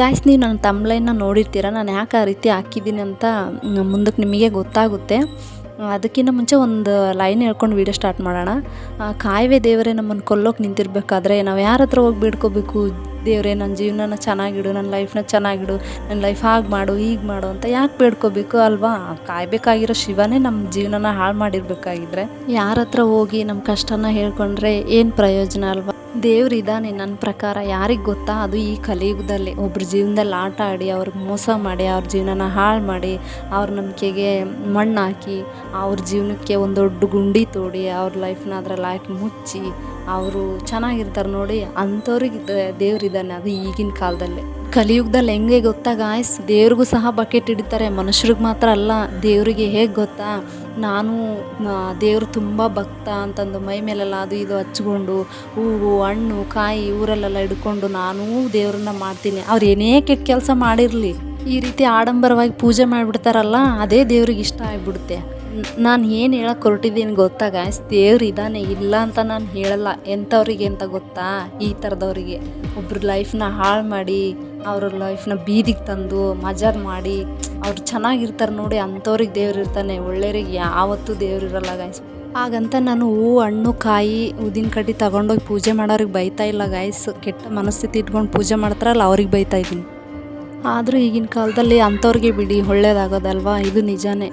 Guys ನೀವು ನನ್ನ ತಮ್ಲೈನ್ನ ನೋಡಿರ್ತೀರ? ನಾನು ಯಾಕೆ ಆ ರೀತಿ ಹಾಕಿದ್ದೀನಿ ಅಂತ ಮುಂದಕ್ಕೆ ನಿಮಗೆ ಗೊತ್ತಾಗುತ್ತೆ. ಅದಕ್ಕಿಂತ ಮುಂಚೆ ಒಂದು ಲೈನ್ ಹೇಳ್ಕೊಂಡು ವೀಡಿಯೋ ಸ್ಟಾರ್ಟ್ ಮಾಡೋಣ. ಕಾಯುವೆ ದೇವರೇ ನಮ್ಮನ್ನು ಕೊಲ್ಲೋಕೆ ನಿಂತಿರ್ಬೇಕಾದ್ರೆ, ನಾವು ಯಾರ ಹತ್ರ ಹೋಗಿ ಬೇಡ್ಕೋಬೇಕು? ದೇವರೇ ನನ್ನ ಜೀವನನ ಚೆನ್ನಾಗಿಡು ನನ್ನ ಲೈಫ್ನ ಚೆನ್ನಾಗಿಡು ನನ್ನ ಲೈಫ್ ಹಾಗೆ ಮಾಡು, ಹೀಗೆ ಮಾಡು ಅಂತ ಯಾಕೆ ಬೇಡ್ಕೋಬೇಕು ಅಲ್ವಾ? ಕಾಯಬೇಕಾಗಿರೋ ಶಿವನೇ ನಮ್ಮ ಜೀವನನ ಹಾಳು ಮಾಡಿರ್ಬೇಕಾಗಿದ್ರೆ. ಯಾರ ಹತ್ರ ಹೋಗಿ ನಮ್ಮ ಕಷ್ಟನ ಹೇಳ್ಕೊಂಡ್ರೆ ಏನು ಪ್ರಯೋಜನ ಅಲ್ವಾ? ದೇವ್ರು ಇದ್ದಾನೆ ನನ್ನ ಪ್ರಕಾರ, ಯಾರಿಗೆ ಗೊತ್ತಾ? ಅದು ಈ ಕಲಿಯುಗದಲ್ಲಿ. ಒಬ್ರ ಜೀವನದಲ್ಲಿ ಆಟ ಆಡಿ ಅವ್ರಿಗೆ ಮೋಸ ಮಾಡಿ, ಅವ್ರ ಜೀವನನ ಹಾಳು ಮಾಡಿ, ಅವ್ರ ನಂಬಿಕೆಗೆ ಮಣ್ಣು ಹಾಕಿ ಅವ್ರ ಜೀವನಕ್ಕೆ ಒಂದು ದೊಡ್ಡ ಗುಂಡಿ ತೋಡಿ, ಅವ್ರ ಲೈಫ್ನ ಅದ್ರಲ್ಲಿ ಹಾಕಿ ಮುಚ್ಚಿ, ಅವರು ಚೆನ್ನಾಗಿರ್ತಾರೆ ನೋಡಿ, ಅಂಥವ್ರಿಗೆ ದೇವ್ರಿದ್ದಾನೆ ಅದು ಈಗಿನ ಕಾಲದಲ್ಲಿ. ಕಲಿಯುಗದಲ್ಲಿ ಹೆಂಗೆ ಗೊತ್ತಾ ಗಾಯ್ಸ್ ದೇವ್ರಿಗೂ ಸಹ ಬಕೆಟ್ ಹಿಡಿತಾರೆ. ಮನುಷ್ಯರಿಗೆ ಮಾತ್ರ ಅಲ್ಲ, ದೇವರಿಗೆ ಹೇಗೆ ಗೊತ್ತಾ? ನಾನು ದೇವರು ತುಂಬ ಭಕ್ತ ಅಂತಂದು ಮೈ ಮೇಲೆಲ್ಲ ಅದು ಇದು ಹಚ್ಕೊಂಡು, ಹೂವು, ಹಣ್ಣು, ಕಾಯಿ ಊರಲ್ಲೆಲ್ಲ ಹಿಡ್ಕೊಂಡು ನಾನೂ ದೇವ್ರನ್ನ ಮಾಡ್ತೀನಿ. ಅವ್ರು ಏನೇ ಕೆಟ್ಟ ಕೆಲಸ ಮಾಡಿರಲಿ. ಈ ರೀತಿ ಆಡಂಬರವಾಗಿ ಪೂಜೆ ಮಾಡಿಬಿಡ್ತಾರಲ್ಲ, ಅದೇ ದೇವ್ರಿಗೆ ಇಷ್ಟ ಆಗಿಬಿಡುತ್ತೆ. ನಾನು ಏನು ಹೇಳಕ್ಕೆ ಹೊರಟಿದ್ದೀನಿ ಗೊತ್ತಾ ಗಾಯ್ಸ್ ದೇವ್ರು ಇದ್ದಾನೆ ಇಲ್ಲ ಅಂತ ನಾನು ಹೇಳಲ್ಲ. ಎಂಥವ್ರಿಗೆ ಅಂತ ಗೊತ್ತಾ? ಈ ಥರದವ್ರಿಗೆ ಒಬ್ರ ಲೈಫ್ನ ಹಾಳು ಮಾಡಿ, ಅವ್ರ ಲೈಫ್ನ ಬೀದಿಗೆ ತಂದು, ಮಜಾರ್ ಮಾಡಿ, ಅವ್ರು ಚೆನ್ನಾಗಿರ್ತಾರೆ ನೋಡಿ ಅಂಥವ್ರಿಗೆ ದೇವ್ರು ಇರ್ತಾನೆ. ಒಳ್ಳೆಯವ್ರಿಗೆ ಯಾವತ್ತೂ ದೇವ್ರು ಇರಲ್ಲ ಗಾಯ್ಸ್ ಹಾಗಂತ ನಾನು ಹೂವು ಹಣ್ಣು, ಕಾಯಿ ಉದಿನ ಕಡ್ಡಿ ತಗೊಂಡೋಗಿ ಪೂಜೆ ಮಾಡೋರಿಗೆ ಬೈತಾ ಇಲ್ಲ ಗಾಯ್ಸ್ ಕೆಟ್ಟ ಮನಸ್ಥಿತಿ ಇಟ್ಕೊಂಡು ಪೂಜೆ ಮಾಡ್ತಾರಲ್ಲ, ಅವ್ರಿಗೆ ಬೈತಾ ಇದ್ದೀನಿ ಆದರೂ ಈಗಿನ ಕಾಲದಲ್ಲಿ ಅಂಥವ್ರಿಗೆ ಬಿಡಿ, ಒಳ್ಳೇದಾಗೋದಲ್ವಾ? ಇದು ನಿಜಾನೇ.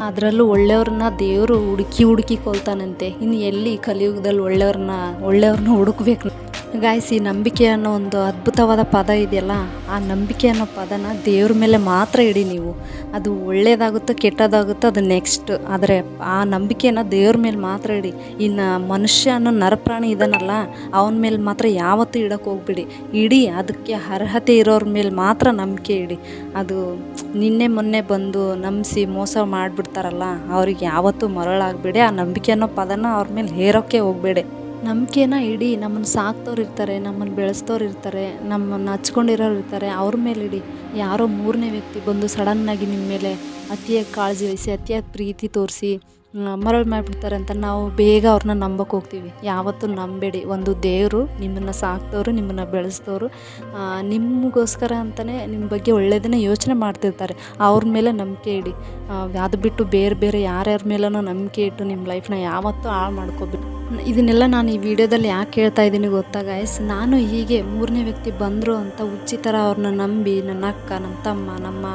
ಅದರಲ್ಲೂ ಒಳ್ಳೆಯವ್ರನ್ನ ದೇವರು ಹುಡುಕಿ ಹುಡುಕಿ ಕೊಲ್ತಾನಂತೆ. ಇನ್ನು ಎಲ್ಲಿ ಕಲಿಯುಗದಲ್ಲಿ ಒಳ್ಳೆಯವ್ರನ್ನ ಒಳ್ಳೆಯವ್ರನ್ನ ಹುಡುಕ್ಬೇಕು? ಗಾಯ್ಸ್ ಈ ನಂಬಿಕೆ ಅನ್ನೋ ಒಂದು ಅದ್ಭುತವಾದ ಪದ ಇದೆಯಲ್ಲ, ಆ ನಂಬಿಕೆ ಅನ್ನೋ ಪದನ ದೇವ್ರ ಮೇಲೆ ಮಾತ್ರ ಇಡಿ ನೀವು. ಅದು ಒಳ್ಳೇದಾಗುತ್ತೋ ಕೆಟ್ಟದಾಗುತ್ತೋ ಅದು ನೆಕ್ಸ್ಟ್ ಆದರೆ ಆ ನಂಬಿಕೆನ ದೇವ್ರ ಮೇಲೆ ಮಾತ್ರ ಇಡಿ. ಇನ್ನು ಮನುಷ್ಯ ಅನ್ನೋ ನರಪ್ರಾಣಿ ಇದನ್ನಲ್ಲ ಅವನ ಮೇಲೆ ಮಾತ್ರ ಯಾವತ್ತೂ ಇಡಕ್ಕೆ ಹೋಗ್ಬಿಡಿ. ಇಡಿ ಅದಕ್ಕೆ ಅರ್ಹತೆ ಇರೋರ ಮೇಲೆ ಮಾತ್ರ ನಂಬಿಕೆ ಇಡಿ. ಅದು ನಿನ್ನೆ ಮೊನ್ನೆ ಬಂದು ನಂಬಿಸಿ ಮೋಸ ಮಾಡಿಬಿಡ್ತಾರಲ್ಲ, ಅವ್ರಿಗೆ ಯಾವತ್ತೂ ಮರಳಾಗಬೇಡಿ. ಆ ನಂಬಿಕೆ ಅನ್ನೋ ಪದನ ಅವ್ರ ಮೇಲೆ ಹೇರೋಕ್ಕೆ ಹೋಗಬೇಡಿ. ನಂಬಿಕೆನ ಇಡಿ, ನಮ್ಮನ್ನು ಸಾಕ್ತವ್ರು ಇರ್ತಾರೆ, ನಮ್ಮನ್ನು ಬೆಳೆಸ್ದವ್ರು ಇರ್ತಾರೆ, ನಮ್ಮನ್ನು ಹಚ್ಕೊಂಡಿರೋರು ಇರ್ತಾರೆ, ಅವ್ರ ಮೇಲೆ ಇಡಿ. ಯಾರೋ ಮೂರನೇ ವ್ಯಕ್ತಿ ಬಂದು ಸಡನ್ನಾಗಿ ನಿಮ್ಮ ಮೇಲೆ ಅತಿಯಾಗಿ ಕಾಳಜಿ ವಹಿಸಿ, ಅತಿಯಾಗಿ ಪ್ರೀತಿ ತೋರಿಸಿ ಮರಳು ಮಾಡಿಬಿಡ್ತಾರೆ ಅಂತ ನಾವು ಬೇಗ ಅವ್ರನ್ನ ನಂಬಕ್ಕೆ ಹೋಗ್ತೀವಿ. ಯಾವತ್ತೂ ನಂಬೇಡಿ. ಒಂದು ದೇವರು ನಿಮ್ಮನ್ನು ಸಾಕ್ದವರು, ನಿಮ್ಮನ್ನು ಬೆಳೆಸ್ದವರು ನಿಮಗೋಸ್ಕರ ಅಂತಲೇ ನಿಮ್ಮ ಬಗ್ಗೆ ಒಳ್ಳೆಯದನ್ನೇ ಯೋಚನೆ ಮಾಡ್ತಿರ್ತಾರೆ. ಅವ್ರ ಮೇಲೆ ನಂಬಿಕೆ ಇಡಿ. ಅದು ಬಿಟ್ಟು ಬೇರೆ ಬೇರೆ ಯಾರ್ಯಾರ ಮೇಲೂ ನಂಬಿಕೆ ಇಟ್ಟು ನಿಮ್ಮ ಲೈಫ್ನ ಯಾವತ್ತೂ ಹಾಳು ಮಾಡ್ಕೋಬೇಕು ಇದನ್ನೆಲ್ಲ ನಾನು ಈ ವಿಡಿಯೋದಲ್ಲಿ ಯಾಕೆ ಹೇಳ್ತಾ ಇದ್ದೀನಿ ಗೊತ್ತಾ ಗಾಯ್ಸ್ ನಾನು ಹೀಗೆ ಮೂರನೇ ವ್ಯಕ್ತಿ ಬಂದರು ಅಂತ ಉಚಿತರ ಅವ್ರನ್ನ ನಂಬಿ ನನ್ನ ಅಕ್ಕ, ನಮ್ಮ ತಮ್ಮ, ನಮ್ಮ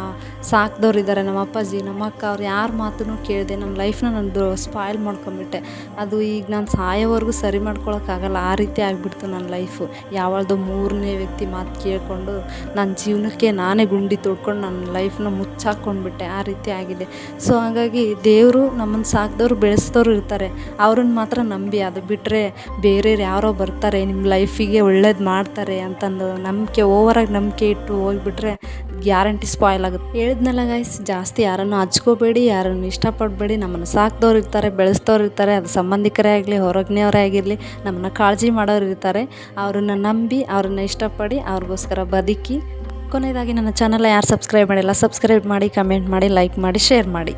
ಸಾಕ್ದವ್ರು ಇದ್ದಾರೆ, ನಮ್ಮ ಅಪ್ಪಾಜಿ, ನಮ್ಮ ಅಕ್ಕ, ಅವ್ರು ಯಾರ ಮಾತನ್ನು ಕೇಳಿದೆ ನನ್ನ ಲೈಫ್ನ ನಾನು ಸ್ಪಾಯ್ಲ್ ಮಾಡ್ಕೊಂಬಿಟ್ಟೆ ಅದು ಈಗ ನಾನು ಸಾಯೋವರೆಗೂ ಸರಿ ಮಾಡ್ಕೊಳಕ್ಕಾಗಲ್ಲ ಆ ರೀತಿ ಆಗಿಬಿಡ್ತು ನನ್ನ ಲೈಫು ಯಾವ್ದು ಮೂರನೇ ವ್ಯಕ್ತಿ ಮಾತು ಕೇಳಿಕೊಂಡು ನನ್ನ ಜೀವನಕ್ಕೆ ನಾನೇ ಗುಂಡಿ ತೊಡ್ಕೊಂಡು ನನ್ನ ಲೈಫ್ನ ಮುಚ್ಚಾಕ್ಕೊಂಡ್ಬಿಟ್ಟೆ ಆ ರೀತಿ ಆಗಿದೆ. ಸೊ ಹಾಗಾಗಿ ದೇವರು ನಮ್ಮನ್ನು ಸಾಕ್ದವ್ರು, ಬೆಳೆಸ್ದವ್ರು ಇರ್ತಾರೆ. ಅವ್ರನ್ನ ಮಾತ್ರ ನಂಬಿ ಅದು ಬಿಟ್ಟರೆ ಬೇರೆಯವ್ರು ಯಾರೋ ಬರ್ತಾರೆ, ನಿಮ್ಮ ಲೈಫಿಗೆ ಒಳ್ಳೇದು ಮಾಡ್ತಾರೆ ಅಂತಂದು ನಂಬಿಕೆ, ಓವರಾಗಿ ನಂಬಿಕೆ ಇಟ್ಟು ಹೋಗ್ಬಿಟ್ರೆ ಗ್ಯಾರಂಟಿ ಸ್ಪಾಯ್ಲ್ ಆಗುತ್ತೆ. ಹೇಳಿದ್ನಲ್ಲ ಗೈಸ್ ಜಾಸ್ತಿ ಯಾರನ್ನು ಹಚ್ಕೋಬೇಡಿ, ಯಾರನ್ನು ಇಷ್ಟಪಡಬೇಡಿ, ನಮ್ಮನ್ನು ಸಾಕ್ದವ್ರು ಇರ್ತಾರೆ, ಬೆಳೆಸ್ದವ್ರು ಇರ್ತಾರೆ, ಅದು ಸಂಬಂಧಿಕರೇ ಆಗಲಿ, ಹೊರಗ್ನೆಯವರೇ ಆಗಿರಲಿ, ನಮ್ಮನ್ನು ಕಾಳಜಿ ಮಾಡೋರು ಇರ್ತಾರೆ. ಅವ್ರನ್ನ ನಂಬಿ, ಅವ್ರನ್ನ ಇಷ್ಟಪಡಿ, ಅವ್ರಿಗೋಸ್ಕರ ಬದುಕಿ. ಕೊನೆಯದಾಗಿ ನನ್ನ ಚಾನಲ್ ಯಾರು ಸಬ್ಸ್ಕ್ರೈಬ್ ಮಾಡಿಲ್ಲ ಸಬ್ಸ್ಕ್ರೈಬ್ ಮಾಡಿ ಕಮೆಂಟ್ ಮಾಡಿ ಲೈಕ್ ಮಾಡಿ ಶೇರ್ ಮಾಡಿ.